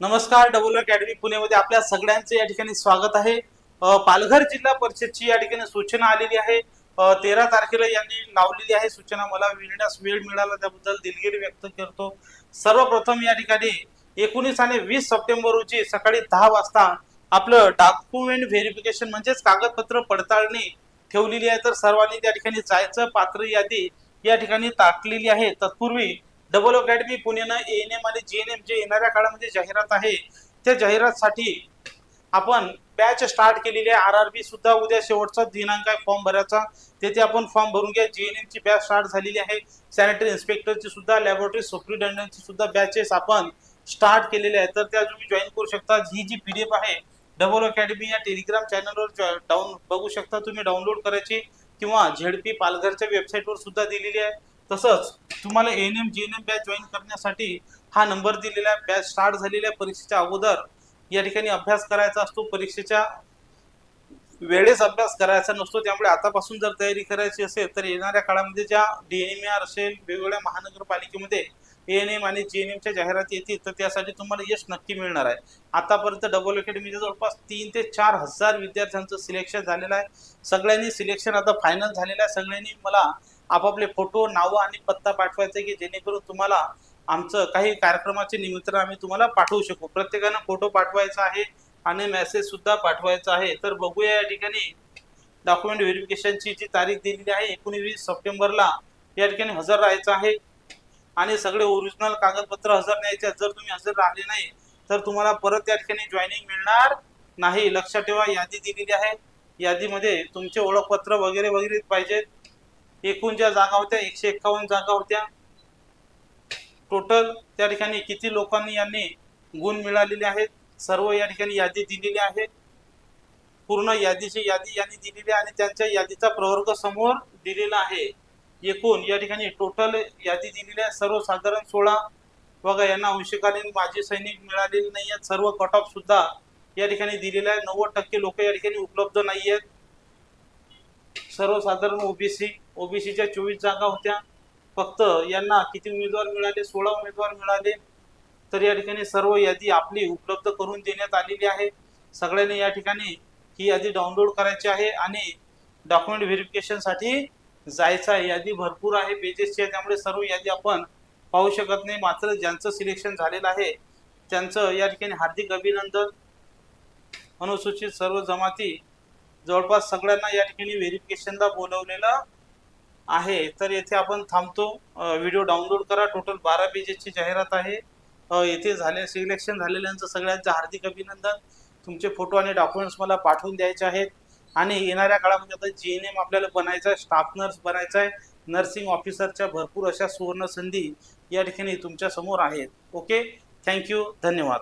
नमस्कार double academy पुणेमध्ये आपल्या सगळ्यांचे या ठिकाणी स्वागत आहे. पालघर जिल्हा परिषदची या ठिकाणी सूचना आलेली आहे. तेरा तारखेला यांनी लावलेली आहे सूचना. मला मिळण्यास वेळ मिळाला त्याबद्दल दिलगिरी व्यक्त करतो. सर्वप्रथम या ठिकाणी एकोणीस आणि वीस सप्टेंबर रोजी सकाळी दहा वाजता आपलं डॉक्युमेंट व्हेरिफिकेशन म्हणजेच कागदपत्र पडताळणी ठेवलेली आहे. तर सर्वांनी त्या ठिकाणी जायचं पात्र यादी या ठिकाणी टाकलेली आहे. तत्पूर्वी डबल अकॅडमी पुणेनं एन एम आणि जी एन एम जे येणाऱ्या काळामध्ये जाहिरात आहे त्या जाहिरातसाठी आपण बॅच स्टार्ट केलेली आहे. आर आर बी सुद्धा उद्या शेवटचा दिनांक आहे फॉर्म भरायचा. तेथे आपण फॉर्म भरून घ्या. जी एन एमची बॅच स्टार्ट झालेली आहे. सॅनिटरी इन्स्पेक्टरची सुद्धा लॅबोरेटरी सुप्रिटेंडंटची सुद्धा बॅचेस आपण स्टार्ट केलेले आहेत. तर त्या तुम्ही जॉईन करू शकता. ही जी पी डी एफ आहे डबल अकॅडमी या टेलिग्राम चॅनलवर डाऊन बघू शकता तुम्ही. डाउनलोड करायची किंवा झेडपी पालघरच्या वेबसाईटवर सुद्धा दिलेली आहे. तसंच तुम्हाला N M G N M batch join करण्यासाठी हा नंबर दिलेला आहे. बॅच स्टार्ट झालेल्या परीक्षेच्या अगोदर या ठिकाणी अभ्यास करायचा असतो. परीक्षेच्या वेळेस अभ्यास करायचा नसतो. त्यामुळे आतापासून जर तयारी करायची असेल तर येणाऱ्या काळामध्ये ज्या डीएमआर असेल वेगवेगळ्या महानगरपालिकेमध्ये एन एम आणि जी एन एमच्या जाहिराती येतील तर त्यासाठी तुम्हाला यश नक्की मिळणार आहे. आतापर्यंत डबल अकॅडमीच्या जवळपास तीन ते चार हजार विद्यार्थ्यांचं सिलेक्शन झालेलं आहे. सगळ्यांनी सिलेक्शन आता फायनल झालेलं आहे. सगळ्यांनी मला आपापले फोटो नावं आणि पत्ता पाठवायचा आहे की जेणेकरून तुम्हाला आमचं काही कार्यक्रमाचे निमित्त आम्ही तुम्हाला पाठवू शकू. प्रत्येकानं फोटो पाठवायचा आहे आणि मेसेज सुद्धा पाठवायचा आहे. तर बघूया या ठिकाणी डॉक्युमेंट व्हेरिफिकेशनची जी तारीख दिलेली आहे. एकोणवीस सप्टेंबरला या ठिकाणी हजर राहायचं आहे. आणि सगळे ओरिजिनल कागदपत्र हजर न्यायचे जर तुम्ही हजर राहिले नाही तर तुम्हाला परत या ठिकाणी जॉईनिंग मिळणार नाही. लक्षात ठेवा यादी दिलेली आहे. यादीमध्ये तुमचे ओळखपत्र वगैरे वगैरे पाहिजेत. एकूण ज्या जागा होत्या एकशे एक्कावन्न जागा होत्या. टोटल त्या ठिकाणी किती लोकांनी यांनी गुण मिळालेले आहेत? सर्व या ठिकाणी यादी दिलेली आहे पूर्ण यादीची यादी यांनी दिलेली आहे आणि त्यांच्या यादीचा प्रवर्ग समोर दिलेला आहे. एकूण या ठिकाणी टोटल यादी दिलेली आहे सर्वसाधारण सोळा. बघा यांना अंशकालीन माजी सैनिक मिळालेले नाही आहेत सर्व कट ऑफ सुद्धा या ठिकाणी दिलेला आहे नव्वद टक्के लोक या ठिकाणी उपलब्ध नाही आहेत सर्वसाधारण ओबीसी ओबीसीच्या चोवीस जागा होत्या. फक्त यांना किती उमेदवार मिळाले? सोळा उमेदवार मिळाले. तर या ठिकाणी सर्व यादी आपली उपलब्ध करून देण्यात आलेली आहे. सगळ्यांनी या ठिकाणी ही यादी डाउनलोड करायची आहे आणि डॉक्युमेंट व्हेरिफिकेशनसाठी जायचं आहे यादी भरपूर आहे. पेजेसची आहे. त्यामुळे सर्व यादी आपण पाहू शकत नाही. मात्र ज्यांचं सिलेक्शन झालेलं आहे त्यांचं या ठिकाणी हार्दिक अभिनंदन. अनुसूचित सर्व जमाती जवळपास सगळ्यांना या ठिकाणी व्हेरिफिकेशनला बोलवलेलं आहे. तर येथे आपण थांबतो. व्हिडिओ डाउनलोड करा. टोटल बारा पेजेसची जाहिरात आहे. येथे झाले सिलेक्शन झालेल्यांचं सगळ्यांचं हार्दिक अभिनंदन. तुमचे फोटो आणि डॉक्युमेंट्स मला पाठवून द्यायचे आहेत. आणि येणाऱ्या काळामध्ये आता जी एन एम आपल्याला बनायचं आहे स्टाफ नर्स बनायचं आहे नर्सिंग ऑफिसरच्या भरपूर अशा सुवर्ण संधी या ठिकाणी तुमच्यासमोर आहेत. ओके थँक्यू धन्यवाद.